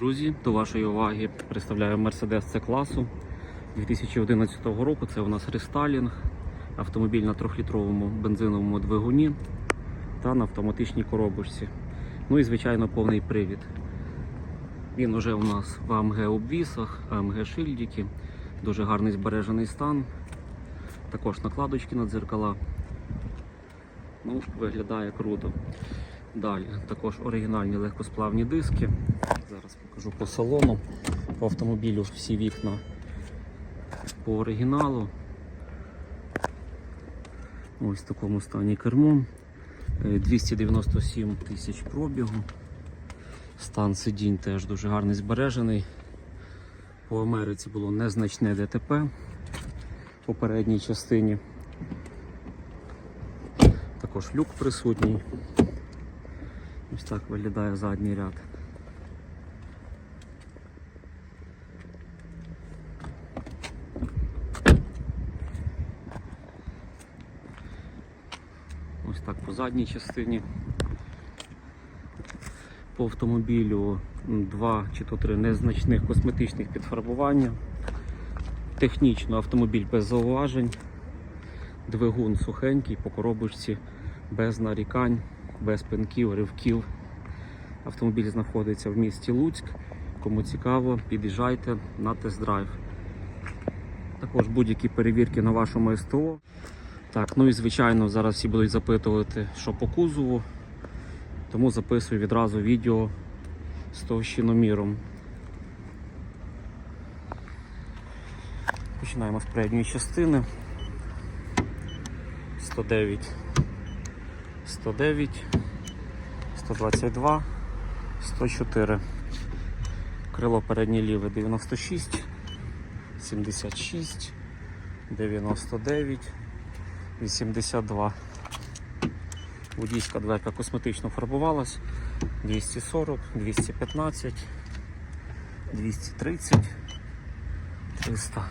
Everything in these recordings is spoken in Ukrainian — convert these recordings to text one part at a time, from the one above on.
Друзі, до вашої уваги представляю Mercedes C-класу 2011 року. Це у нас рестайлінг, автомобіль на 3-літровому бензиновому двигуні та на автоматичній коробочці. Ну і звичайно повний привід. Він уже у нас в AMG обвісах, AMG шильдики, дуже гарний збережений стан. Також накладочки на дзеркала. Ну, виглядає круто. Далі також оригінальні легкосплавні диски. Зараз покажу по салону. По автомобілю всі вікна по оригіналу. Ось в такому стані кермо. Е, 297 тисяч пробігу. Стан сидінь теж дуже гарний збережений. По Америці було незначне ДТП в попередній частині. Також люк присутній. Ось так виглядає задній ряд. Ось так по задній частині. По автомобілю два чи то три незначних косметичних підфарбування. Технічно автомобіль без зауважень. Двигун сухенький по коробочці, без нарікань, без пинків, ривків. Автомобіль знаходиться в місті Луцьк. Кому цікаво, під'їжджайте на тест-драйв. Також будь-які перевірки на вашому СТО. Так, ну і звичайно, зараз всі будуть запитувати, що по кузову. Тому записую відразу відео з товщиноміром. Починаємо з передньої частини. 109, 109, 122, 104. Крило переднє ліве 96, 76, 99, 82. Водійська дверка косметично фарбувалась. 240, 215, 230, 300,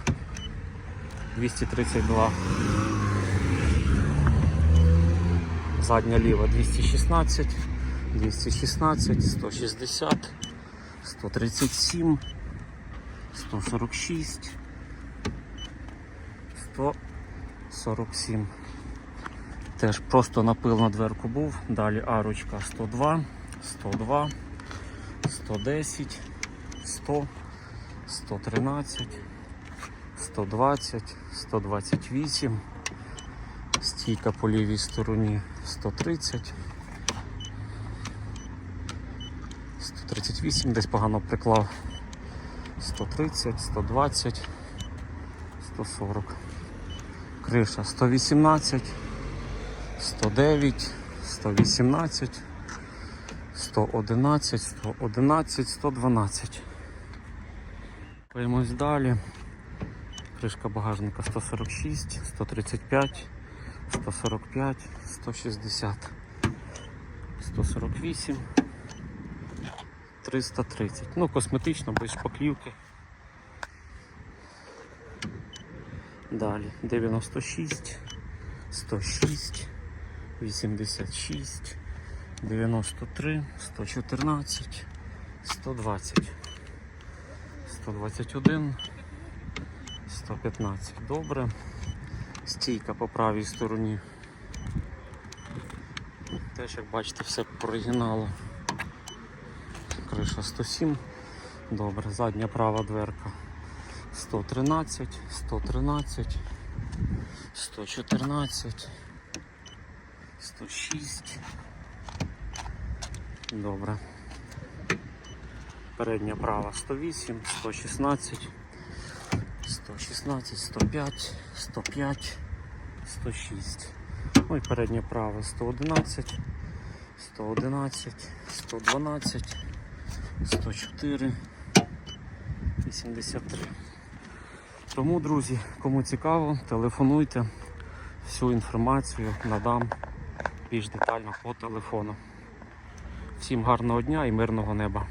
232. Задня ліва 216, 216, 160, 137, 146, 147. Теж просто напил на дверку був. Далі арочка 102, 102, 110, 100, 113, 120, 128. Стійка по лівій стороні 130. 138, десь погано приклав. 130, 120, 140. Криша 118, 109, 118, 111, 111, 112. Поїмось далі. Кришка багажника 146, 135, 145, 160, 148, 330. Ну, косметично, без шпаклівки. Далі 96, 106, 86, 93, 114, 120, 121, 115. Добре. Стійка по правій стороні. Теж, як бачите, все по оригіналу. Криша 107. Добре, задня права дверка 113, 113, 114, 106. Добре. Передня права 108, 116, 116, 105, 105, 106. Ну і передня права 111, 111, 112, 104, 83. Тому, друзі, кому цікаво, телефонуйте. Всю інформацію надам більш детально по телефону. Всім гарного дня і мирного неба.